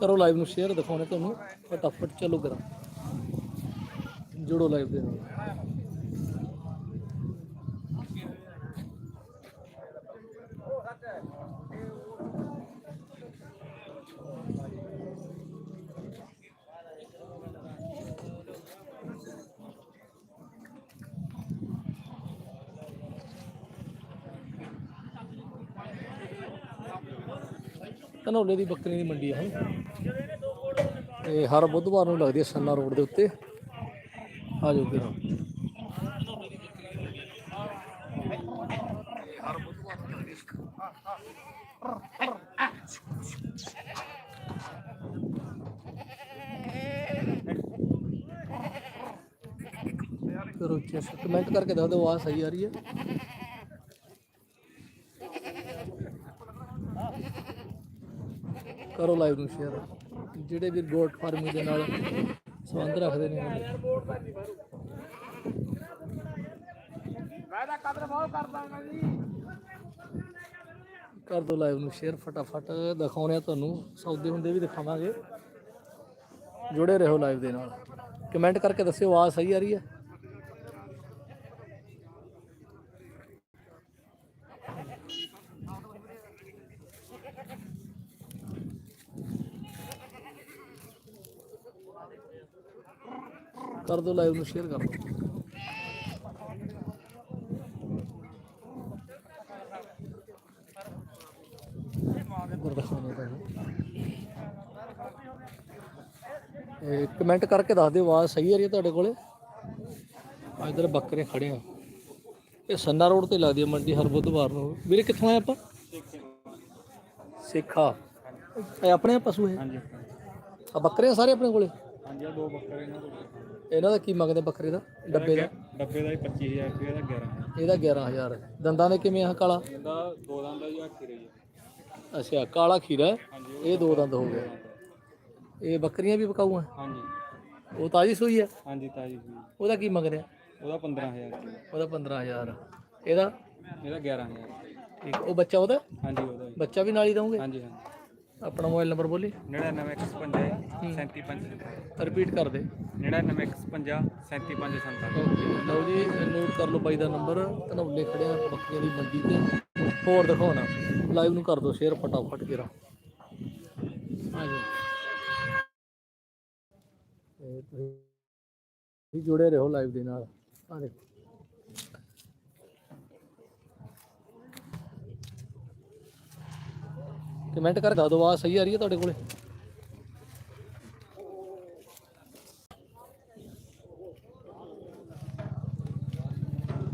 ਕਰੋ ਲਾਈਵ ਨੂੰ ਸ਼ੇਅਰ ਦਿਖਾਉਣੇ ਤੁਹਾਨੂੰ, ਫਟਾਫਟ ਚਲੋ ਕਰਾਂ। ਜੁੜੋ ਲਾਈਵ ਦੇ ਨਾਲ। ਧਨੌਲੇ ਦੀ ਬੱਕਰੀ ਦੀ ਮੰਡੀ ਹੈ ਇਹ ਹਰ ਬੁੱਧਵਾਰ ਨੂੰ ਲੱਗਦੀ ਹੈ ਸੰਨਾ ਰੋਡ ਦੇ ਉੱਤੇ। ਆ ਜਾਓ ਕਿਰਾਂ ਕਰੋ ਚੈੱਕ ਕਮੈਂਟ ਕਰਕੇ ਦੱਸ ਦਿਓ, ਆਵਾਜ਼ ਸਹੀ ਆ ਰਹੀ ਹੈ। ਕਰੋ ਲਾਈਵ ਨੂੰ ਸ਼ੇਅਰ ਜਿਹੜੇ ਵੀ ਗੋਟ ਫਾਰਮਿੰਗ ਦੇ ਨਾਲ ਸੰਬੰਧ ਰੱਖਦੇ ਨੇ ਮੈਂ ਤਾਂ ਕਦਰ ਬਹੁਤ ਕਰਦਾ ਹਾਂ ਜੀ। ਕਰ ਦੋ ਲਾਈਵ ਨੂੰ ਸ਼ੇਅਰ ਫਟਾਫਟ ਦਿਖਾਉਣੇ ਤੁਹਾਨੂੰ। ਸੌਦੇ ਹੁੰਦੇ ਵੀ ਦਿਖਾਵਾਂਗੇ। ਜੁੜੇ ਰਹੋ ਲਾਈਵ ਦੇ ਨਾਲ। ਕਮੈਂਟ ਕਰਕੇ ਦੱਸਿਓ ਆਵਾਜ਼ ਸਹੀ ਆ ਰਹੀ ਹੈ। ਕਰ ਦੋ ਲਾਈਵ ਨੂੰ ਸ਼ੇਅਰ ਕਰ ਦਿਓ। ਕਮੈਂਟ ਕਰਕੇ ਦੱਸ ਦਿਓ ਆਵਾਜ਼ ਸਹੀ ਆ ਰਹੀ ਹੈ ਤੁਹਾਡੇ ਕੋਲੇ? ਆ ਇਧਰ ਬੱਕਰੇ ਖੜੇ ਆ। ਇਹ ਸੰਨਾ ਰੋਡ ਤੇ ਲੱਗਦੀ ਹੈ ਮੰਡੀ ਹਰ ਬੁੱਧਵਾਰ ਨੂੰ। ਵੀਰੇ ਕਿੱਥੋਂ ਆਏ ਆਪਾਂ? ਸਿੱਖਾ। ਇਹ ਆਪਣੇ ਪਸ਼ੂ ਇਹ? ਹਾਂਜੀ। ਆ ਬੱਕਰੇ ਸਾਰੇ ਆਪਣੇ ਕੋਲੇ? ਹਾਂਜੀ ਆਹ ਦੋ ਬੱਕਰੇ ਇਹਨਾਂ ਕੋਲ ਇਹਨਾਂ ਦਾ ਕੀ ਮੰਗਦੇ ਬੱਕਰੇ ਦਾ? ਡੱਬੇ ਦਾ? ਡੱਬੇ ਦਾ ਹੀ 25000 ਰੁਪਏ ਦਾ 11 ਇਹਦਾ 11000 ਹੈ ਦੰਦਾਂ ਦੇ ਕਿਵੇਂ ਆ ਕਾਲਾ? ਇਹਦਾ ਦੋ ਦੰਦ ਦਾ ਜਾਂ ਖੀਰੇ ਜੀ। ਅੱਛਾ ਕਾਲਾ ਖੀਰਾ ਹੈ। ਹਾਂਜੀ ਇਹ ਦੋ ਦੰਦ ਹੋ ਗਏ। ਇਹ ਬੱਕਰੀਆਂ ਵੀ ਆ ਹਾਂਜੀ। ਉਹ ਤਾਜੀ ਸੂਈ ਆ ਹਾਂਜੀ ਤਾਜੀ ਜੀ ਉਹਦਾ ਕੀ ਮੰਗਦੇ ਆ? ਉਹਦਾ 15000 ਰੁਪਏ। ਉਹਦਾ 15000 ਇਹਦਾ? ਇਹਦਾ 11000 ਠੀਕ ਉਹ ਬੱਚਾ ਉਹਦਾ? ਹਾਂਜੀ ਉਹਦਾ ਜੀ। ਬੱਚਾ ਵੀ ਨਾਲ ਹੀ ਦਊਂਗੇ? ਹਾਂਜੀ ਹਾਂਜੀ। ਆਪਣਾ ਮੋਬਾਈਲ ਨੰਬਰ ਬੋਲੀ 9955 375 ਰਿਪੀਟ ਕਰ ਦੇ। 9955 375 ਓਕੇ ਲਓ ਜੀ ਨੋਟ ਕਰ ਲਓ ਬਾਈ ਦਾ ਨੰਬਰ। ਧਨੌਲੇ ਖੜੇ ਆ ਬੱਕਰੀਆਂ ਦੀ ਮੰਡੀ ਤੇ। ਹੋਰ ਦਿਖਾਉਣਾ ਲਾਈਵ ਨੂੰ ਕਰ ਦਿਓ ਸ਼ੇਅਰ ਫਟਾਫਟ ਕੇਰਾ। ਆ ਜਾਓ। ਇਹ ਤੁਸੀਂ ਜੁੜੇ ਰਹੋ ਲਾਈਵ ਦੇ ਨਾਲ। ਆ ਦੇਖੋ। ਕਮੈਂਟ ਕਰ, ਦੱਸ ਦਿਓ ਆਵਾਜ਼ ਸਹੀ ਆ ਰਹੀ ਹੈ ਤੁਹਾਡੇ ਕੋਲੇ?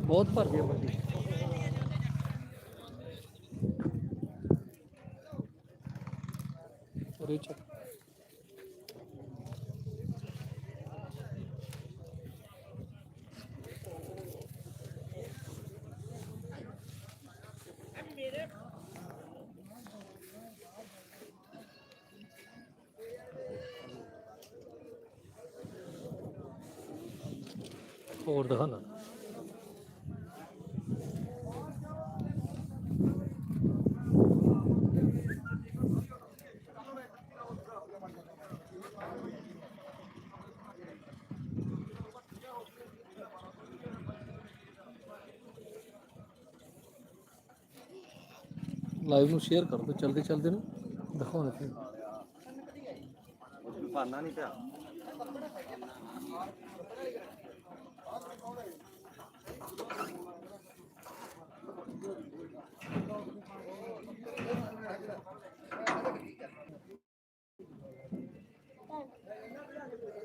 ਬਹੁਤ ਭਰ ਗਿਆ ਮੰਡੀ ਉਰੇ ਚੱਕ ਹੋਰ ਦਿਖਾਣਾ ਲਾਈਵ ਨੂੰ ਸ਼ੇਅਰ ਕਰ ਦਿਓ, ਚਲਦੇ ਚਲਦੇ ਨੂੰ ਦਿਖਾਉਣੇ ਤੇ ਪਾਣਾ ਨਹੀਂ ਪਿਆ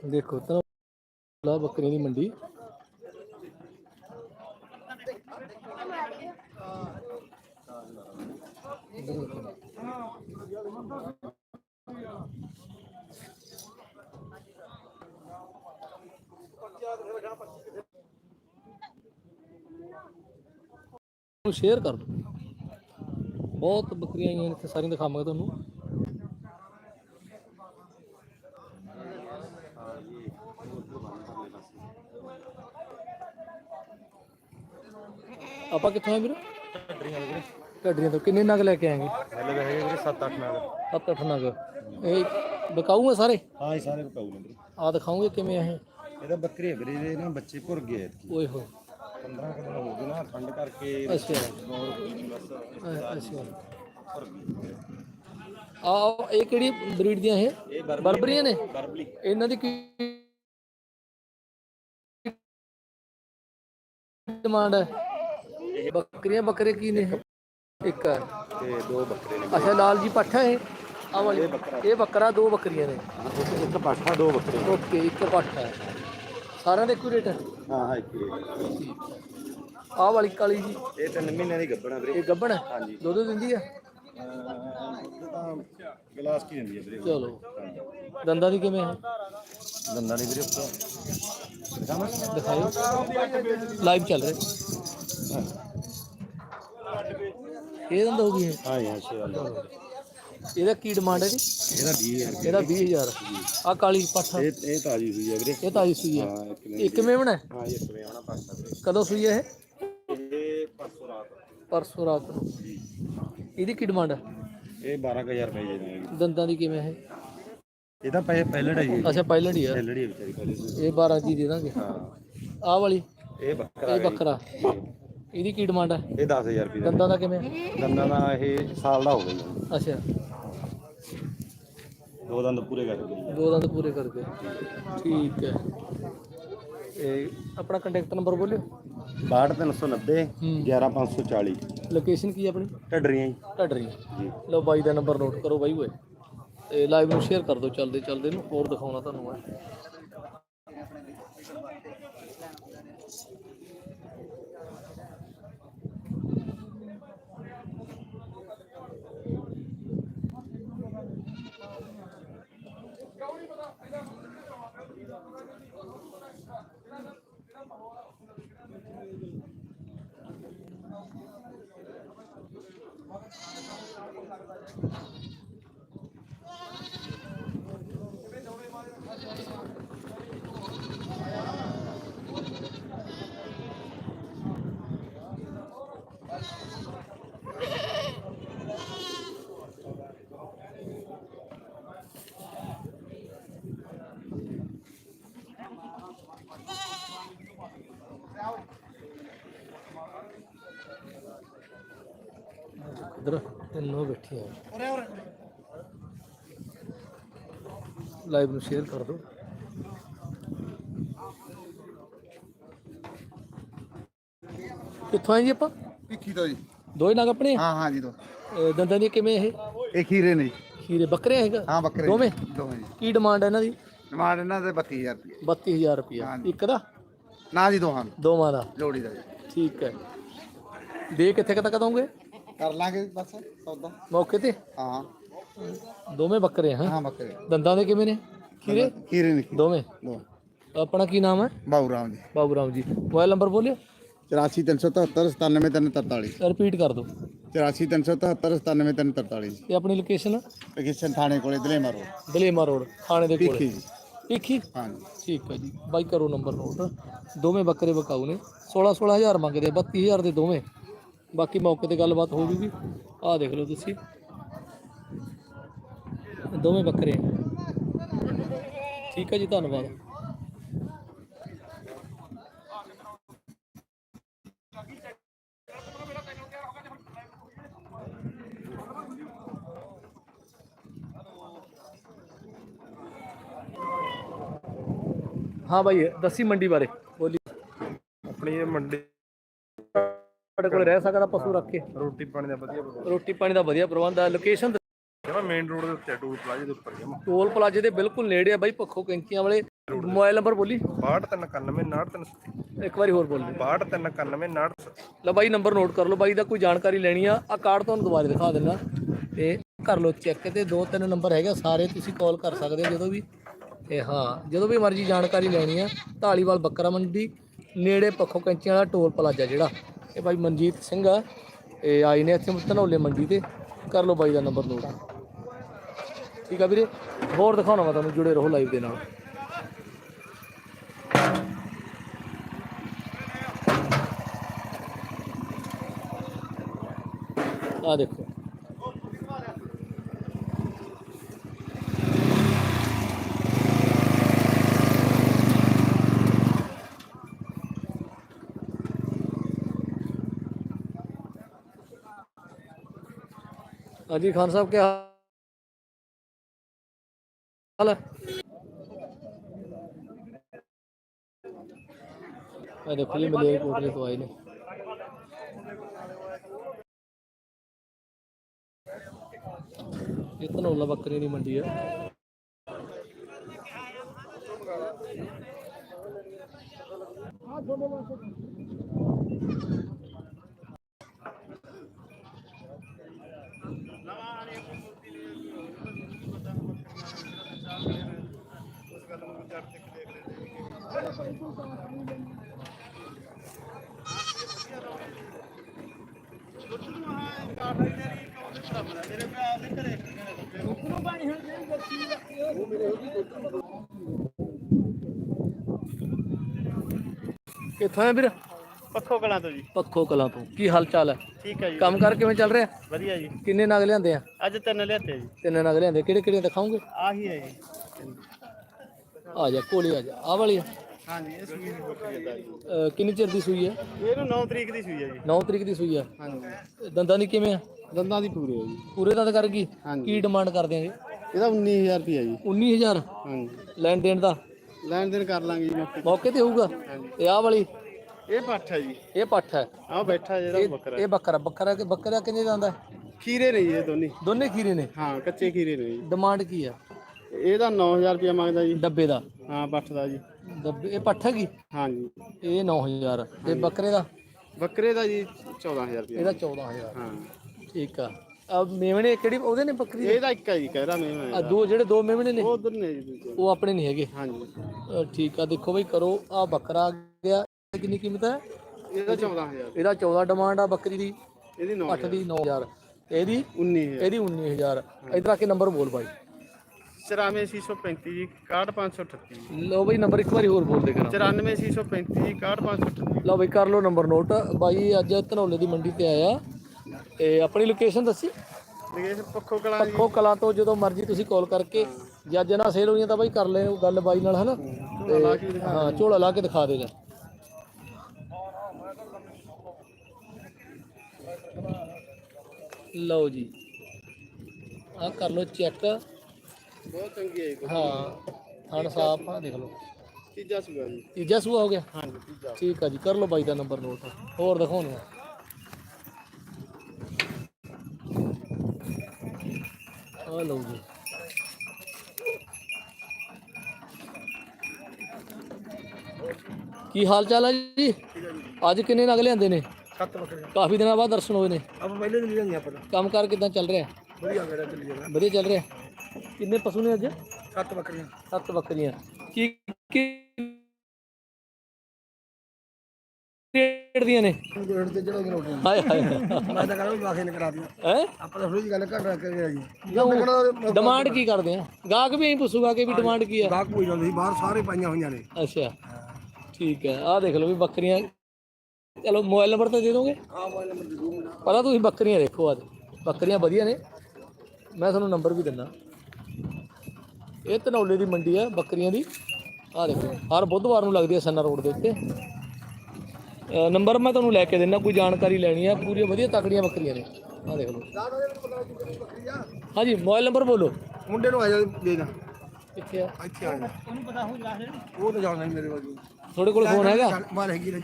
ਦੇਖੋ ਤਾਂ ਲਾ ਬੱਕਰੀਆਂ ਦੀ ਮੰਡੀ। ਨੂੰ ਸ਼ੇਅਰ ਕਰ ਦਿਓ। ਬਹੁਤ ਬੱਕਰੀਆਂ ਆਈਆਂ ਇੱਥੇ, ਸਾਰੀਆਂ ਦਿਖਾਵਾਂਗਾ ਤੁਹਾਨੂੰ। ਆਪਾਂ ਕਿੱਥੋਂ ਆਏ ਵੀਰ। ਢੱਡਰੀਆਂ ਤੋਂ? ਕਿੰਨੇ ਨਗ ਲੈ ਕੇ ਆਏਗੇ? ਹਲੇ ਤਾਂ ਹੈਗੇ ਵੀਰੇ 7-8 ਨਾਲ ਸੱਤ ਅੱਠ ਨਗ। ਇਹ ਬਕਾਊ ਆ ਸਾਰੇ? ਹਾਂ ਇਹ ਸਾਰੇ ਬਕਾਊ ਨੇ ਵੀਰੇ। ਆ ਦਿਖਾਉਂਗੇ ਕਿਵੇਂ ਆ ਇਹ? ਇਹਦਾ ਬੱਕਰੀ ਹੈ ਵੀਰੇ ਇਹਦੇ ਨਾ ਬੱਚੇ ਭੁਰ ਗਏ ਐਤਕੀ। ਓਏ ਹੋਏ। 15 ਕੁ ਦਿਨ ਹੋ ਗਏ ਨਾ ਠੰਡ ਕਰਕੇ। ਅੱਛਾ। ਬਸ ਅ- ਅੱਛਾ। ਭੁਰ ਗਏ। ਆ ਇਹ ਕਿਹੜੀ ਬਰੀਡ ਦੀਆਂ ਇਹ? ਇਹ ਬਰਬਰੀ ਬਰਬਰੀਆਂ ਨੇ? ਬਰਬਲੀ ਇਹਨਾਂ ਦੀ ਕੀ ਡਿਮਾਂਡ ਹੈ? ਬੱਕਰੀਆਂ ਬੱਕਰੇ ਕੀ ਨੇ ਇੱਕ ਹੈ। ਤੇ ਦੋ ਬੱਕਰੇ ਨੇ। ਅੱਛਾ ਲਾਲ ਜੀ ਪੱਠਾ ਇਹ? ਆ ਵਾਲੀ। ਇਹ ਬੱਕਰਾ। ਦੋ ਬੱਕਰੀਆਂ ਨੇ। ਇੱਕ ਪਾਠਾ ਦੋ ਬੱਕਰੇ ਓਕੇ ਇੱਕ ਪੱਠਾ ਹੈ। ਸਾਰਿਆਂ ਦੇ ਇੱਕੋ ਰੇਟ ਹੈ? ਹਾਂ ਹਾਂ ਇੱਕ। ਆਹ ਵਾਲੀ ਕਾਲੀ ਜੀ। ਇਹ ਤਿੰਨ ਮਹੀਨਿਆਂ ਦੀ ਗੱਬਣਾ ਵੀਰੇ। ਇਹ ਗੱਬਣ ਹੈ? ਹਾਂਜੀ। ਦੁੱਧ ਦਿੰਦੀ ਆ ਅਹ ਦੁੱਧ ਤਾਂ ਗਲਾਸ ਕੀ ਦਿੰਦੀ ਹੈ ਵੀਰੇ? ਚਲੋ। ਦੰਦਾਂ ਦੀ ਕਿਵੇਂ ਹੈ? ਦੰਦਾਂ ਦੀ ਵੀਰੇ ਉੱਪਰ ਦਿਖਾਵਾਂ ਦਿਖਾਓ ਲਾਈਵ ਚੱਲ ਰਿਹਾ। ਇਹ ਦੰਦ ਹੋ ਗਈ ਹੈ ਹਾਂ ਹਾਂ ਸ਼ੇਰ ਇਹਦਾ ਕੀ ਡਿਮਾਂਡ ਹੈ ਜੀ? ਇਹਦਾ 20000 ਇਹਦਾ 20000 ਆ ਕਾਲੀ ਪੱਠਾ। ਇਹ ਇਹ ਤਾਜੀ ਹੋਈ ਹੈ ਵੀਰੇ। ਇਹ ਤਾਜੀ ਸੂਈ ਹੈ ਹਾਂ ਇੱਕ ਇੱਕ ਮੇਵਣਾ ਹੈ ਹਾਂ ਆਉਣਾ ਪਾਸਾ ਵੀਰੇ। ਕਦੋਂ ਸੂਈ ਹੈ ਇਹ? ਇਹ ਪਰਸੋਂ ਰਾਤ। ਪਰਸੋਂ ਰਾਤ ਨੂੰ। ਇਹਦੀ ਕੀ ਡਿਮਾਂਡ ਹੈ ਇਹ 12000 ਰੁਪਏ ਦੇ ਦੇਣਗੇ ਦੰਦਾਂ ਦੀ ਕਿਵੇਂ ਹੈ? ਇਹ ਤਾਂ ਪਹਿ ਪਹਿਲੜ ਹੈ ਜੀ। ਅੱਛਾ ਪਹਿਲਣ ਹੀ ਆ। ਪਹਿਲੜੀ ਹੈ ਵਿਚਾਰੀ ਪਹਿਲੇ ਸੂਈ। ਇਹ 12 ਦੀ ਦੇ ਦਾਂਗੇ। ਹਾਂ। ਆਹ ਵਾਲੀ? ਇਹ ਬੱਕਰਾ ਇਹ ਹੈ ਜੀ। ਬੱਕਰਾ। ਇਹਦੀ ਕੀ ਡਿਮਾਂਡ ਹੈ ਇਹ 10000 ਰੁਪਏ ਦਾ। ਦੰਦਾਂ ਦਾ ਕਿਵੇਂ? ਦੰਦਾਂ ਦਾ ਇਹ ਸਾਲ ਦਾ ਹੋ ਗਿਆ ਜੀ। ਅੱਛਾ। ਦੋ ਦੰਦ ਪੂਰੇ ਕਰ ਗਏ। ਦੋ ਦੰਦ ਪੂਰੇ ਕਰਕੇ ਠੀਕ ਹੈ। ਇਹ ਆਪਣਾ ਕੰਟੈਕਟ ਨੰਬਰ ਬੋਲਿਓ। 62390 ਹੂੰ। 11540 ਲੋਕੇਸ਼ਨ ਕੀ ਹੈ ਆਪਣੀ? ਢੱਡਰੀਆਂ ਜੀ। ਢੱਡਰੀ ਜੀ। ਲਓ ਬਾਈ ਦਾ ਨੰਬਰ ਨੋਟ ਕਰੋ ਬਾਈ ਓਏ। ਤੇ ਲਾਈਵ ਨੂੰ ਸ਼ੇਅਰ ਕਰ ਦਿਓ ਚੱਲਦੇ ਚੱਲਦੇ ਨੂੰ ਹੋਰ ਦਿਖਾਉਣਾ ਤੁਹਾਨੂੰ ਮੈਂ। ਇਧਰ ਤਿੰਨੋਂ ਬੈਠੇ ਆ ਲਾਈਵ ਨੂੰ ਸ਼ੇਅਰ ਕਰ ਦਿਓ। ਕਿੱਥੋਂ ਆਏ ਜੀ ਆਪਾਂ? ਭਿੱਖੀ ਤੋਂ ਜੀ। ਦੋਏ ਨਗ ਆਪਣੇ? ਹਾਂ ਹਾਂ ਜੀ ਦੋ। ਦੰਦਾਂ ਦੀ ਕਿਵੇਂ ਇਹ? ਇਹ ਖੀਰੇ ਨੇ ਜੀ। ਖੀਰੇ ਬੱਕਰੇ ਹੈਗਾ? ਹਾਂ ਬੱਕਰੇ ਦੋਵੇਂ? ਦੋਵੇਂ ਜੀ। ਕੀ ਡਿਮਾਂਡ ਹੈ ਇਹਨਾਂ ਦੀ? ਡਿਮਾਂਡ ਇਹਨਾਂ ਦੇ 32000 ਰੁਪਏ 32000 ਰੁਪਇਆ ਹਾਂਜੀ। ਇੱਕ ਦਾ? ਨਾ ਜੀ ਦੋਹਾਂ ਨੂੰ ਦੋਵਾਂ ਦਾ। ਲੋੜੀ ਦਾ ਜੀ। ਠੀਕ ਹੈ। ਦੇ ਕਿੱਥੇ ਕੁ ਤੱਕ ਦੋਗੇ? ਕਰ ਲਾਂਗੇ ਬਸ ਸੌਦਾ। ਮੌਕੇ ਤੇ? ਹਾਂ। ਦੋਵੇਂ ਬੱਕਰੇ ਹਾਂ? ਹਾਂ ਬੱਕਰੇ। ਦੰਦਾਂ ਦੇ ਕਿਵੇਂ ਨੇ? ਖੀਰੇ? ਖੀਰੇ ਨੇ ਦੋਵੇਂ? ਆਪਣਾ ਕੀ ਨਾਮ ਹੈ? ਬਾਬੂ ਰਾਮ ਜੀ। ਬਾਬੂ Ram ji. Mobile number ਬੋਲਿਓ। 84377 97343 repeat ਕਰ ਦਿਓ। 84377 97343 ਤੇ ਆਪਣੀ ਲੋਕੇਸ਼ਨ ਲੋਕੇਸ਼ਨ ਥਾਣੇ ਕੋਲੇ ਦਲੇਮਾ ਰੋਡ। ਦਲੇਮਾ ਰੋਡ ਥਾਣੇ ਦੇ ਕੋਲ। ਜੀ। ਭਿੱਖੀ? ਹਾਂ ਜੀ ਠੀਕ ਹੈ ਜੀ। ਬਾਈ ਕਰੋ ਨੰਬਰ ਨੋਟ। ਦੋਵੇਂ ਬੱਕਰੇ ਬਕਾਊ ਨੇ। 16 16000 ਮੰਗਦੇ ਆ 32000 ਦੇ ਦੋਵੇਂ। ਬਾਕੀ ਮੌਕੇ ਤੇ ਗੱਲਬਾਤ ਹੋ ਜੂਗੀ। ਆਹ ਦੇਖ ਲਓ ਤੁਸੀਂ। ਦੋਵੇਂ ਬੱਕਰੇ ਠੀਕ ਹੈ ਜੀ, ਧੰਨਵਾਦ। ਹਾਂ ਭਾਈ ਦੱਸੀ ਮੰਡੀ ਬਾਰੇ। ਬੋਲੀ। ਆਪਣੀ ਇਹ ਮੰਡੀ ਤੁਹਾਡੇ ਕੋਲ ਰਹਿ ਸਕਦਾ ਪਸ਼ੂ ਰੱਖ ਕੇ। ਰੋਟੀ ਪਾਣੀ ਦਾ ਵਧੀਆ ਪ੍ਰਬੰਧ। ਰੋਟੀ ਪਾਣੀ ਦਾ ਵਧੀਆ ਪ੍ਰਬੰਧ ਹੈ ਲੋਕੇਸ਼ਨ ਜਮਾ ਮੇਨ ਰੋਡ ਦੇ ਉੱਤੇ ਟੂਲ ਪਲਾਜ਼ੇ ਦੇ ਉੱਪਰ ਜਮਾ ਟੋਲ ਪਲਾਜ਼ੇ ਦੇ ਬਿਲਕੁਲ ਨੇੜੇ ਆ ਬਾਈ ਪੱਖੋ ਕੈਂਕੀਆਂ ਵਾਲੇ। ਮੋਬਾਈਲ ਨੰਬਰ ਬੋਲੀ। 6299 ਇੱਕ ਵਾਰੀ ਹੋਰ ਬੋਲੀ 6299 ਲਓ ਬਾਈ ਨੰਬਰ ਨੋਟ ਕਰ ਲਓ ਬਾਈ ਦਾ ਕੋਈ ਜਾਣਕਾਰੀ ਲੈਣੀ ਆ। ਆ ਕਾਰਡ ਤੁਹਾਨੂੰ ਦੁਬਾਰਾ ਦਿਖਾ ਦਿੰਦਾ। ਤੇ ਕਰ ਲਓ ਚੈੱਕ ਤੇ ਦੋ ਤਿੰਨ ਨੰਬਰ ਹੈਗੇ ਸਾਰੇ ਤੁਸੀਂ ਕਾਲ ਕਰ ਸਕਦੇ ਹੋ ਜਦੋਂ ਵੀ। ਤੇ ਹਾਂ ਜਦੋਂ ਵੀ ਮਰਜ਼ੀ ਜਾਣਕਾਰੀ ਲੈਣੀ ਆ ਢਾਲੀਵਾਲ ਬੱਕਰਾ ਮੰਡੀ ਨੇੜੇ ਪੱਖੋ ਕੈਂਚੀਆਂ ਵਾਲਾ ਟੋਲ ਪਲਾਜ਼ਾ ਜਿਹੜਾ। ਇਹ ਬਾਈ ਮਨਜੀਤ ਸਿੰਘ ਆ। ਇਹ ਆਏ ਨੇ ਇੱਥੇ ਧਨੌਲੇ ਮੰਡੀ ਤੇ। ਕਰ ਲਓ ਬਾਈ ਦਾ ਨੰਬਰ ਨੋਟ ਠੀਕ ਆ ਵੀਰੇ, ਹੋਰ ਦਿਖਾਉਣਾ ਮੈਂ ਤੁਹਾਨੂੰ, ਜੁੜੇ ਰਹੋ ਲਾਈਵ ਦੇ ਨਾਲ। ਆ ਦੇਖੋ। ਹਾਂਜੀ ਖਾਨ ਸਾਹਿਬ ਕੀ ਹਾਲ ਹੈ ਆ ਦੇਖੋ ਜੀ ਮਲੇਰ ਕੋਟਲੇ ਤੋਂ ਆਏ ਨੇ ਇਹ ਧਨੌਲਾ ਬੱਕਰੀ ਦੀ ਮੰਡੀ ਹੈ ਕਿੱਥੋਂ ਹੈ ਵੀਰ? ਪੱਖੋ ਕਲਾਂ ਤੋਂ ਜੀ। ਪੱਖੋ ਕਲਾਂ ਤੋਂ। ਕੀ ਹਾਲ ਚਾਲ ਹੈ? ਠੀਕ ਹੈ ਜੀ। ਕੰਮ ਕਰ ਕਿਵੇਂ ਚੱਲ ਰਿਹਾ? ਵਧੀਆ ਜੀ। ਕਿੰਨੇ ਨਗ ਲਿਆਂਦੇ ਆ? ਅੱਜ ਤਿੰਨ ਲਿਆਤੇ ਜੀ। ਤਿੰਨ ਨਗ ਲਿਆਂਦੇ। ਕਿਹੜੇ ਕਿਹੜੇ ਦਿਖਾਓਗੇ? ਆਹੀ ਹੈ ਜੀ। ਆ ਜਾ ਕੋਲੇ ਆ ਜਾ। ਆ ਵਾਲੀ ਆ। ਹਾਂਜੀ ਇਹ ਸੂਈ ਦੀ ਬੱਕਰੀ ਦਾ ਜੀ ਅਹ ਕਿੰਨੀ ਚਿਰ ਦੀ ਸੂਈ ਹੈ? ਇਹਨੂੰ 9 ਤਰੀਕ ਦੀ ਸੂਈ ਹੈ ਜੀ। 9 ਤਰੀਕ ਦੀ ਸੂਈ ਆ ਹਾਂਜੀ। ਦੰਦਾਂ ਦੀ ਕਿਵੇਂ ਆ? ਦੰਦਾਂ ਦੀ ਪੂਰੇ ਹੈ ਜੀ। ਪੂਰੇ ਦੰਦ ਕਰ ਗਈ? ਹਾਂਜੀ। ਕੀ ਡਿਮਾਂਡ ਕਰਦੇ ਆਂਗੇ ਇਹਦਾ 19000 ਰੁਪਿਆ ਜੀ। 19000 ਹਾਂਜੀ। ਲੈਣ ਦੇਣ ਦਾ? ਲੈਣ ਦੇਣ ਕਰ ਲਾਂਗੇ ਜੀ ਮੌਕੇ ਮੌਕੇ ਤੇ ਹੋਊਗਾ? ਤੇ ਆਹ ਵਾਲੀ? ਤੇ। ਇਹ ਪੱਠ ਹੈ ਜੀ। ਇਹ ਪੱਠ ਹੈ। ਆਹ ਬੈਠਾ ਜਿਹੜਾ ਇਹ ਬੱਕਰਾ। ਇਹ ਬੱਕਰਾ। ਬੱਕਰਾ ਕਿ ਬੱਕਰਾ ਕਿੰਨੇ ਦਾ ਆਂਦਾ ਖੀਰੇ ਨੇ ਜੀ ਇਹ ਦੋਨੇ। ਦੋਨੇ ਖੀਰੇ ਨੇ? ਹਾਂ ਕੱਚੇ ਖੀਰੇ ਨੇ ਜੀ। ਡਿਮਾਂਡ ਕੀ ਆ? ਇਹਦਾ 9000 ਰੁਪਿਆ ਮੰਗਦਾ ਜੀ। ਡੱਬੇ ਦਾ? ਹਾਂ ਪੱਠ ਦਾ ਜੀ। ਡੱਬੇ ਇਹ ਪੱਠ ਹੈਗੀ? ਹਾਂਜੀ। ਇਹ 9000 ਤੇ ਬੱਕਰੇ ਦਾ? ਬੱਕਰੇ ਦਾ ਜੀ 14000 ਰੁਪਿਆ ਇਹਦਾ 14000 ਹਾਂ। ਠੀਕ ਆ। ਆ ਮੇਵਣੇ ਕਿਹੜੀ ਉਹਦੇ ਨੇ ਬੱਕਰੀ? ਇਹਦਾ ਇੱਕ ਹੈ ਜੀ ਕਹਿਰਾ ਮੈਂ ਆ ਦੋ। ਜਿਹੜੇ ਦੋ ਮੇਵਣੇ ਨੇ? ਉਹ ਉਧਰ ਨੇ ਜੀ ਉਹ ਆਪਣੇ ਨਹੀਂ ਹੈਗੇ। ਹਾਂਜੀ। ਠੀਕ ਆ ਦੇਖੋ ਬਈ ਕਰੋ ਆ ਬੱਕਰਾ ਆ ਗਿਆ। ਕਿੰਨੀ ਕੀਮਤ ਹੈ? ਇਹਦਾ 14000 ਇਹਦਾ 14 ਡਿਮਾਂਡ ਆ ਬੱਕਰੀ ਦੀ। ਇਹਦੀ 9 8 ਦੀ 9000 ਇਹਦੀ? 19000 ਇਹਦੀ 19000 ਇਧਰ ਆ ਕੇ ਨੰਬਰ ਬੋਲ ਬਾਈ। 94635 ਜੀ 61538 ਲਓ ਬਈ ਨੰਬਰ ਇੱਕ ਵਾਰੀ ਹੋਰ ਬੋਲ ਦੇ ਕਰਾਂ। 94635 ਜੀ 61538 ਲਓ ਬਈ ਕਰ ਲਓ ਨੰਬਰ ਨੋਟ। ਬਾਈ ਅੱਜ ਧਨੌਲੇ ਦੀ ਮੰਡੀ ਤੇ ਆਇਆ। ਤੇ ਆਪਣੀ ਲੋਕੇਸ਼ਨ ਦੱਸੀ? ਲਗੇਸ਼ ਪੱਖੋ ਕਲਾਂ ਜੀ। ਪੱਖੋ ਕਲਾਂ ਤੋਂ ਜਦੋਂ ਮਰਜ਼ੀ ਤੁਸੀਂ ਕਾਲ ਕਰਕੇ ਜੇ ਅੱਜ ਨਾ ਸੇਲ ਹੋਈਆਂ ਤਾਂ ਬਾਈ ਕਰ ਲਿਓ ਗੱਲ ਬਾਈ ਨਾਲ ਹਨਾ? ਝੋਲਾ ਲਾ ਕੇ ਦਿਖਾ ਹਾਂ ਝੋਲਾ ਲਾ ਕੇ ਦਿਖਾ ਦੇਗਾ। ਲਓ ਜੀ। ਆ ਕਰ ਲਓ ਚੈੱਕ ਬਹੁਤ ਚੰਗੀ ਹੈ ਜੀ। ਹਾਂ ਥਣ ਸਾਫ਼ ਆ ਦੇਖ ਲਓ। ਤੀਜਾ ਸੂਆ ਜੀ। ਤੀਜਾ ਸੂਆ ਹੋ ਗਿਆ? ਹਾਂਜੀ ਤੀਜਾ। ਠੀਕ ਆ ਜੀ ਕਰ ਲਓ ਬਾਈ ਦਾ ਨੰਬਰ ਨੋਟ। ਹੋਰ ਦਿਖਾਉਣੇ ਆ ਆ ਲਓ ਜੀ। ਕੀ ਹਾਲ ਚਾਲ ਹੈ ਜੀ। ਅੱਜ ਕਿੰਨੇ ਨਗ ਲਿਆਂਦੇ ਨੇ? ਸੱਤ ਬੱਕਰੇ ਕਾਫੀ ਦਿਨਾਂ ਬਾਅਦ ਦਰਸ਼ਨ ਹੋਏ ਨੇ। ਆਪਾਂ ਪਹਿਲੇ ਦਿਨ ਲਿਆਂਗੇ ਆਪਾਂ ਕੰਮ ਕਾਰ ਕਿਦਾਂ ਚੱਲ ਰਿਹਾ? ਵਧੀਆ ਮੇਰਾ ਚੱਲੀ ਜਾਣਾ। ਵਧੀਆ ਚੱਲ ਰਿਹਾ? ਕਿੰਨੇ ਪਸ਼ੂ ਨੇ ਅੱਜ? ਸੱਤ ਬੱਕਰੀਆਂ। ਸੱਤ ਬੱਕਰੀਆਂ। ਕੀ ਕੀ ਰੇਟ ਦੀਆਂ ਨੇ? ਰੇਟ ਤੇ ਜਿਹੜਾ ਨੋਟ ਹਾਏ ਹਾਏ। ਮੈਂ ਤਾਂ ਕਹਿੰਦਾ ਵਾਖੇ ਨੇ ਕਰਾ ਦਿਆ ਹੈ? ਆਪਾਂ ਤਾਂ ਥੋੜੀ ਗੱਲ ਘੱਟ ਰੱਖ ਕੇ ਜੀ। ਡਿਮਾਂਡ ਕੀ ਕਰਦੇ ਆ? ਗਾਹਕ ਵੀ ਐਂ ਪੁੱਛੂਗਾ ਕਿ ਵੀ ਡਿਮਾਂਡ ਕੀ ਆ? ਗਾਹਕ ਕੋਈ ਜਾਂਦੀ ਸੀ ਬਾਹਰ ਸਾਰੇ ਪਾਈਆਂ ਹੋਈਆਂ ਨੇ। ਅੱਛਾ। ਠੀਕ ਹੈ ਆਹ ਦੇਖ ਲਓ ਵੀ ਬੱਕਰੀਆਂ। ਚਲੋ ਮੋਬਾਈਲ ਨੰਬਰ ਤਾਂ ਦੇ ਦੋਗੇ? ਹਾਂ ਮੋਬਾਈਲ ਨੰਬਰ ਜ਼ਰੂਰ ਮਿਲਾ ਪਹਿਲਾਂ ਤੁਸੀਂ ਬੱਕਰੀਆਂ ਦੇਖੋ ਅੱਜ। ਬੱਕਰੀਆਂ ਵਧੀਆ ਨੇ। ਮੈਂ ਤੁਹਾਨੂੰ ਨੰਬਰ ਵੀ ਦਿੰਦਾ। ਇਹ ਧਨੌਲੇ ਦੀ ਮੰਡੀ ਹੈ ਬੱਕਰੀਆਂ ਦੀ। ਆਹ ਦੇਖੋ ਹਰ ਬੁੱਧਵਾਰ ਨੂੰ ਲੱਗਦੀ ਹੈ ਸੰਨਾ ਰੋਡ ਦੇ ਉੱਤੇ। ਨੰਬਰ ਮੈਂ ਤੁਹਾਨੂੰ ਲੈ ਕੇ ਦਿੰਦਾ ਕੋਈ ਜਾਣਕਾਰੀ ਲੈਣੀ ਹੈ ਪੂਰੀਆਂ ਵਧੀਆ ਤਕੜੀਆਂ ਬੱਕਰੀਆਂ ਨੇ। ਆਹ ਦੇਖ। ਲਓ ਹਾਂਜੀ ਮੋਬਾਈਲ ਨੰਬਰ ਬੋਲੋ। ਮੁੰਡੇ ਨੂੰ ਆ ਜਾ ਦੇ ਨਾ ਕਿੱਥੇ ਆ? ਇੱਥੇ ਆ ਉਹਨੂੰ ਪਤਾ ਹੋ ਜਾ। ਉਹ ਤਾਂ ਜਾਣਦਾ ਮੇਰੇ ਵਾਲੀ। ਤੁਹਾਡੇ ਕੋਲ ਫੋਨ ਹੈਗਾ? ਮਾਰ ਹੈਗੀ ਨੇ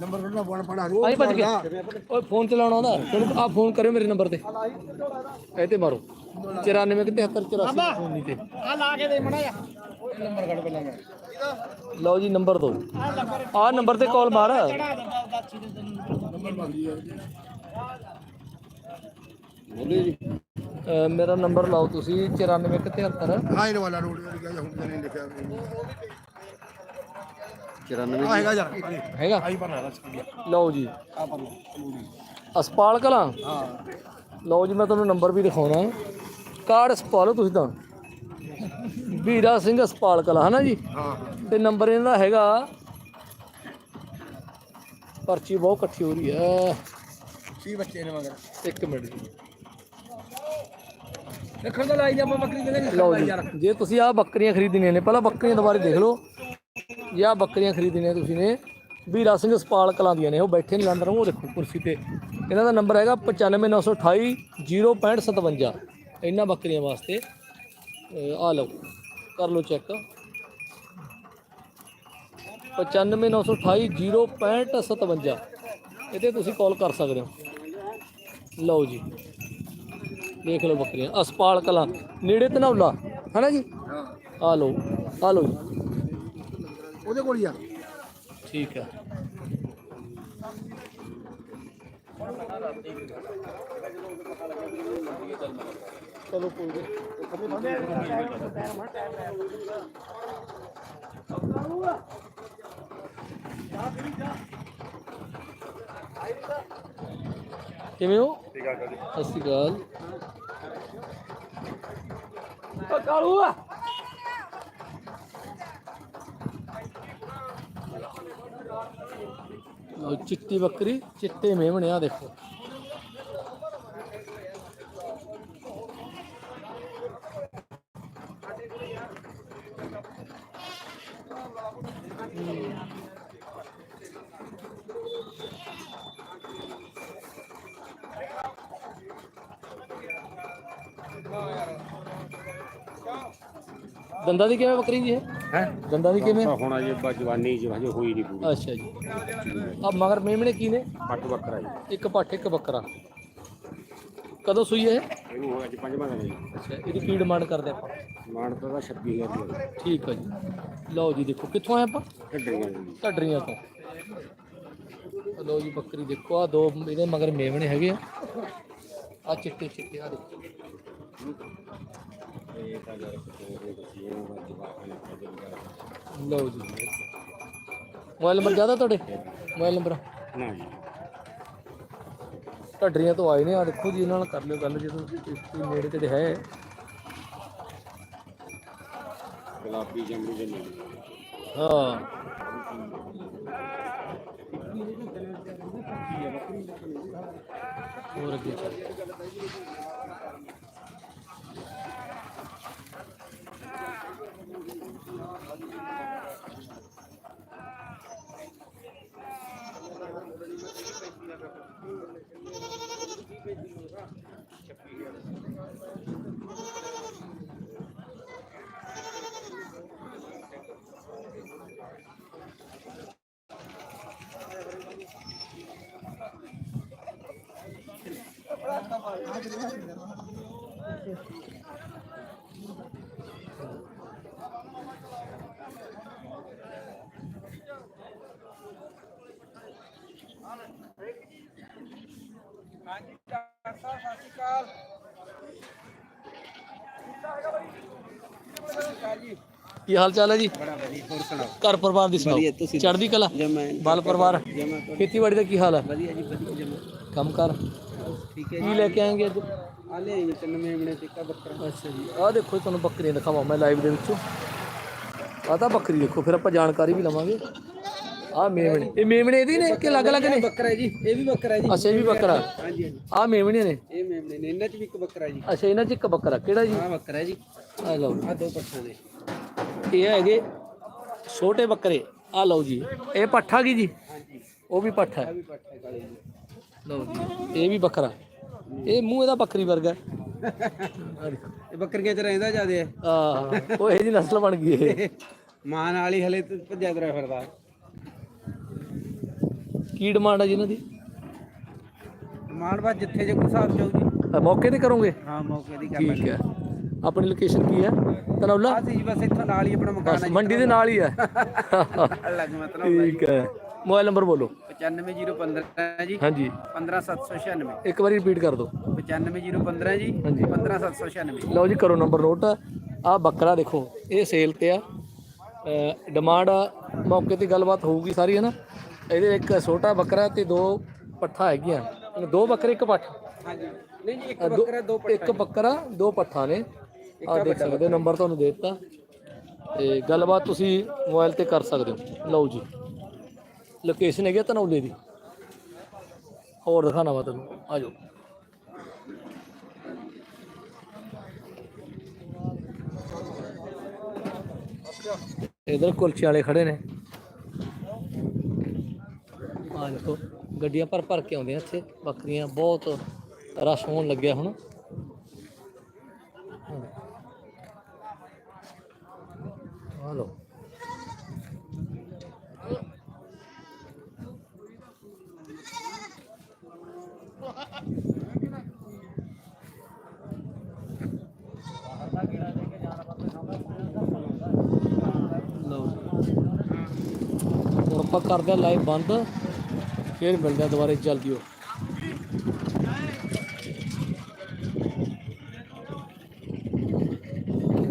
ਨੰਬਰ ਕੱਢਣਾ ਫੋਨ ਪੜਾ ਆਈ ਭੱਜ ਗਿਆ। ਓਏ ਫੋਨ ਚਲਾਉਣਾ ਆਉਂਦਾ ਤੁਹਾਨੂੰ ਆ ਫੋਨ ਕਰਿਓ ਮੇਰੇ ਨੰਬਰ ਤੇ। ਇਹ ਤੇ ਮਾਰੋ। 94 ਕਿ 73 84 ਫੋਨ ਨਹੀਂ ਤੇ ਆ ਲਾ ਕੇ ਦੇ ਮੜਾ ਜਾ। ਨੰਬਰ ਕੱਢ ਪਹਿਲਾਂ ਮੈਂ। ਲਓ ਜੀ ਨੰਬਰ ਦੋ। ਆ ਨੰਬਰ ਤੇ ਕਾਲ ਮਾਰ। ਬੋਲੇ ਜੀ। ਮੇਰਾ ਨੰਬਰ ਲਾਓ ਤੁਸੀਂ 94 ਕਿ 73 ਹਾਂ ਇਹ ਵਾਲਾ ਰੋਡ ਵਾਲੀ ਗੱਲ ਹੁਣ ਤਾਂ ਨਹੀਂ ਲਿਖਿਆ। 94 ਆ ਹੈਗਾ ਯਾਰ ਆਈ ਲਓ ਜੀ। ਆ ਪਰ ਅਸਪਾਲ ਕਲਾਂ? ਹਾਂ। ਲਓ ਜੀ ਮੈਂ ਤੁਹਾਨੂੰ ਨੰਬਰ ਵੀ ਦਿਖਾਉਣਾ। ਕਾਰਡ ਅਸਪਾਲ ਲਓ ਤੁਸੀਂ ਤਾਂ। ਵੀਰਾ ਸਿੰਘ ਅਸਪਾਲ ਕਲਾਂ ਹਨਾ ਜੀ? ਹਾਂ ਤੇ ਨੰਬਰ ਇਹਨਾਂ ਦਾ ਹੈਗਾ ਪਰਚੀ ਬਹੁਤ ਇਕੱਠੀ ਹੋ ਰਹੀ ਹੈ। ਕੀ ਬੱਚੇ ਨੇ ਮਗਰ? ਇੱਕ ਮਿੰਟ ਜੀ। ਦੇਖਣ ਦਾ ਲਾਈ ਜਾ ਬੱਕਰੀ ਕਿਹਦੇ ਲਓ ਜੀ ਜੇ ਤੁਸੀਂ ਆਹ ਬੱਕਰੀਆਂ ਖਰੀਦਣੀਆਂ ਨੇ ਪਹਿਲਾਂ ਬੱਕਰੀਆਂ ਦੁਬਾਰੇ ਦੇਖ ਲਓ। ਜੇ ਬੱਕਰੀਆਂ ਖਰੀਦਣੀਆਂ ਤੁਸੀਂ ਨੇ ਵੀਰਾ ਸਿੰਘ ਸਪਾਲ ਕਲਾਂ ਦੀਆਂ ਨੇ ਉਹ ਬੈਠੇ ਨੇ ਲੰਦਰ ਉਹ ਦੇਖੋ ਕੁਰਸੀ ਤੇ। ਇਹਨਾਂ ਦਾ ਨੰਬਰ ਹੈਗਾ 95928 06557 ਇਹਨਾਂ ਬੱਕਰੀਆਂ ਵਾਸਤੇ ਆਹ ਲਓ ਕਰ ਲਓ ਚੈੱਕ। 95928 06557 ਇਹਦੇ ਤੁਸੀਂ ਕਾਲ ਕਰ ਸਕਦੇ ਹੋ। ਲਓ ਜੀ। ਦੇਖ ਲਓ ਬੱਕਰੀਆਂ। ਅਸਪਾਲ ਕਲਾਂ। ਨੇੜੇ ਧਨੌਲਾ ਹੈਨਾ ਜੀ? ਆ ਲਓ ਆ ਲਓ ਜੀ। ਉਹਦੇ ਕੋਲ ਹੀ ਆ। ਠੀਕ ਹੈ ਚਲੋ ਕੋਈ ਨਹੀਂ ਕਿਵੇਂ ਹੋ? ਸਤਿ ਸ਼੍ਰੀ ਅਕਾਲ। ਕਾਲੂ ਆ। ਲਓ ਚਿੱਟੀ ਬੱਕਰੀ ਚਿੱਟੇ ਮੇਮਣੇ ਆ ਦੇਖੋ। ਦੰਦਾਂ ਦੀ ਕਿਵੇਂ ਬੱਕਰੀ ਜੀ ਇਹ? ਹੈ? ਦੰਦਾਂ ਦੀ ਕਿਵੇਂ? ਹੁਣ ਅਜੇ ਬ- ਜਵਾਨੀ ਹਜੇ ਹੋਈ ਨਹੀਂ ਪੂਰੀ। ਅੱਛਾ ਜੀ। ਆ ਮਗਰ ਮੇਮਣੇ ਕੀ ਨੇ? ਪੱਟ ਬੱਕਰਾ ਜੀ। ਇੱਕ ਪੱਠ ਇੱਕ ਬੱਕਰਾ। ਕਦੋਂ ਸੂਈ ਇਹ? ਇਹਨੂੰ ਅੱਜ ਪੰਜਵਾਂ ਦਿਨ ਹੈ ਜੀ। ਅੱਛਾ ਇਹਦੀ ਕੀ ਡਿਮਾਂਡ ਕਰਦੇ ਆਪਾਂ। ਮਾਨ ਤਾਂ 26000 ਰੁਪਏ ਠੀਕ ਹੈ ਜੀ। ਲਓ ਜੀ ਦੇਖੋ ਕਿੱਥੋਂ ਆਏ ਆਪਾਂ? ਢੱਡੀਆਂ ਜੀ। ਢੱਡਰੀਆਂ ਤੋਂ। ਲਓ ਜੀ ਬੱਕਰੀ ਦੇਖੋ ਆ ਦੋ ਇਹਦੇ ਮਗਰ ਮੇਮਣੇ ਹੈਗੇ ਆ। ਆ ਚਿੱਟੇ ਚਿੱਟੇ ਆ ਦੇਖੋ। ਲਓ ਜੀ। ਮੋਬਾਈਲ ਨੰਬਰ ਜ਼ਿਆਦਾ ਤੁਹਾਡੇ? Mobile number? ਨਾ ਜੀ। ਢੱਡਰੀਆਂ ਤੋਂ ਆਏ ਨੇ ਆ ਦੇਖੋ ਜੀ ਇਹਨਾਂ ਨਾਲ ਕਰ ਲਿਓ ਗੱਲ ਜਦੋਂ ਕੋਈ ਨੇੜੇ ਤੇੜੇ ਹੈ। ਗੁਲਾਬੀ ਜੰਮੂ ਦੇ ਨੇ ਹਾਂ। ਹੋਰ ਅੱਗੇ ਚੱਲ। ਕੀ ਹਾਲ ਚਾਲ ਹੈ ਜੀ? ਬੜਾ ਵਧੀਆ ਹੋਰ ਸੁਣਾਓ? ਘਰ ਪਰਿਵਾਰ ਦੀ ਸੁਣਾਓ? ਤੁਸੀਂ ਚੜ੍ਹਦੀ ਕਲਾ? ਜਮਾ ਬਾਲ ਪਰਿਵਾਰ? ਜਮਾ ਖੇਤੀਬਾੜੀ ਦਾ ਕੀ ਹਾਲ ਹੈ? ਵਧੀਆ ਜੀ ਵਧੀਆ ਜਮਾ। ਕੰਮ ਕਰ ਠੀਕ ਕੀ ਲੈ ਕੇ ਆਏਗੇ ਅੱਜ? ਆ ਲੈ ਜੀ ਤਿੰਨ ਮੇਮਣੇ ਤੇ ਬੱਕਰਾ। ਅੱਛਾ ਜੀ। ਆਹ ਦੇਖੋ ਜੀ ਤੁਹਾਨੂੰ ਬੱਕਰੀਆਂ ਦਿਖਾਵਾਂ ਮੈਂ ਲਾਈਵ ਦੇ ਵਿੱਚੋਂ। ਆਹ ਤਾਂ ਬੱਕਰੀ ਦੇਖੋ ਫਿਰ ਆਪਾਂ ਜਾਣਕਾਰੀ ਵੀ ਲਵਾਂਗੇ। ਆਹ ਮੇਮਣੇ। ਇਹ ਮੇਮਣੇ ਇਹਦੀ ਨੇ ਕਿ ਅਲੱਗ-ਅਲੱਗ ਨੇ? ਬੱਕਰਾ ਜੀ ਇਹ ਵੀ ਬੱਕਰਾ ਜੀ। ਅੱਛਾ ਇਹ ਵੀ ਬੱਕਰਾ। ਹਾਂਜੀ ਹਾਂਜੀ। ਆਹ ਮੇਮਣੇ ਨੇ? ਇਹ ਮੇਮਣੇ ਨੇ ਇਹਨਾਂ ਚ ਵੀ ਇੱਕ ਬੱਕਰਾ ਜੀ। ਅੱਛਾ ਇਹਨਾਂ 'ਚ ਇੱਕ ਬੱਕਰਾ। ਕਿਹੜਾ ਜੀ? ਆ ਬੱਕਰਾ ਜੀ। ਆਹ ਲਓ ਆ ਦੋ ਪੱਠਾਂ ਦੇ। ਇਹ ਹੈਗੇ ਛੋਟੇ ਬੱਕਰੇ। ਆਹ ਲਓ ਜੀ। ਇਹ ਪੱਠਾ ਕੀ ਜੀ? ਹਾਂਜੀ। ਉਹ ਵੀ ਪੱਠਾ ਹੈ। ਵੀ ਪੱਠਾ ਕਾਲੇ ਜੀ। ਲਓ ਜੀ ਇਹ ਵੀ ਬੱਕਰਾ। ਇਹ ਮੂੰਹ ਇਹਦਾ ਬੱਕਰੀ ਵਰਗਾ ਹੈ। ਦੇਖੋ ਇਹ ਬੱਕਰੀਆਂ ਚ ਰਹਿੰਦਾ ਜਿਆਦੇ। ਆਹ ਉਹ ਇਹ ਜੀ ਨਸਲ ਬਣ ਗਈ ਇਹ। ਮਾਂ ਨਾਲ ਹੀ ਹਲੇ ਭੱਜਿਆ ਤੁਰਿਆ ਫਿਰਦਾ। ਕੀ ਡਿਮਾਂਡ ਹੈ ਜੀ ਇਹਨਾਂ ਦੀ? ਬਾ ਜਿੱਥੇ ਜੇ ਕੋਈ ਹਿਸਾਬ ਚਾਹੂ ਜੀ। ਮੌਕੇ ਤੇ ਕਰੋਗੇ? ਹਾਂ ਮੌਕੇ ਦੀ ਕਰ ਠੀਕ ਹੈ। ਆਪਣੀ ਲੋਕੇਸ਼ਨ ਕੀ ਹੈ? ਤਨੌਲਾ? ਆ ਸੀ ਬਸ ਇੱਥੋਂ ਨਾਲ ਹੀ ਆਪਣਾ ਮਕਾਨ ਬਸ ਮੰਡੀ ਦੇ ਨਾਲ ਹੀ ਹੈ। ਮਤਲਬ ਠੀਕ ਹੈ। ਮੋਬਾਈਲ ਨੰਬਰ ਬੋਲੋ। 95015 ਜੀ। ਹਾਂਜੀ। 15796 ਇੱਕ ਵਾਰੀ ਰਿਪੀਟ ਕਰ ਦਿਓ। 95015 ਜੀ। ਹਾਂਜੀ। 15796 ਲਓ ਜੀ ਕਰੋ ਨੰਬਰ ਨੋਟ ਆ ਬੱਕਰਾ ਦੇਖੋ ਇਹ ਸੇਲ ਤੇ ਆ। ਡਿਮਾਂਡ ਮੌਕੇ ਤੇ ਗੱਲਬਾਤ ਹੋਊਗੀ ਸਾਰੀ ਹੈ ਨਾ? ਇਹਦੇ ਇੱਕ ਛੋਟਾ ਬੱਕਰਾ ਤੇ ਦੋ ਪੱਠਾ ਹੈਗੀਆਂ। ਦੋ ਬੱਕਰੇ ਇੱਕ ਪੱਠ? ਹਾਂਜੀ। ਨਹੀਂ ਜੀ ਇੱਕ ਅ, ਦੋ- ਬੱਕਰਾ ਦੋ ਪੱਠਾ ਇੱਕ ਬੱਕਰਾ ਦੋ ਪੱਠਾ ਨੇ। ਆ ਦੇਖ ਸਕਦੇ ਨੰਬਰ ਤੁਹਾਨੂੰ ਦੇ ਦਿੱਤਾ। ਤੇ ਗੱਲਬਾਤ ਤੁਸੀਂ ਮੋਬਾਈਲ ਤੇ ਕਰ ਸਕਦੇ ਹੋ। ਲਓ ਜੀ। ਲੋਕੇਸ਼ਨ ਹੈਗੀ ਆ ਧਨੌਲੇ ਦੀ। ਹੋਰ ਦਿਖਾਣਾ ਵਾ ਤੈਨੂੰ। ਆ ਇਧਰ ਕੁਲਚੇ ਵਾਲੇ ਖੜੇ ਨੇ। ਆ ਦੇਖੋ, ਗੱਡੀਆਂ ਭਰ ਭਰ ਕੇ ਆਉਂਦੀਆਂ ਇੱਥੇ। ਬੱਕਰੀਆਂ ਬਹੁਤ ਰਸ਼ ਹੋਣ ਲੱਗਿਆ ਹੁਣ ਆ ਲੋ ਲਓ ਹੁਣ ਆਪਾਂ ਕਰਦੇ ਆ ਲਾਈਵ ਬੰਦ ਫਿਰ ਮਿਲਦੇ ਆ ਦੁਬਾਰੇ ਜਲਦੀ ਹੋ।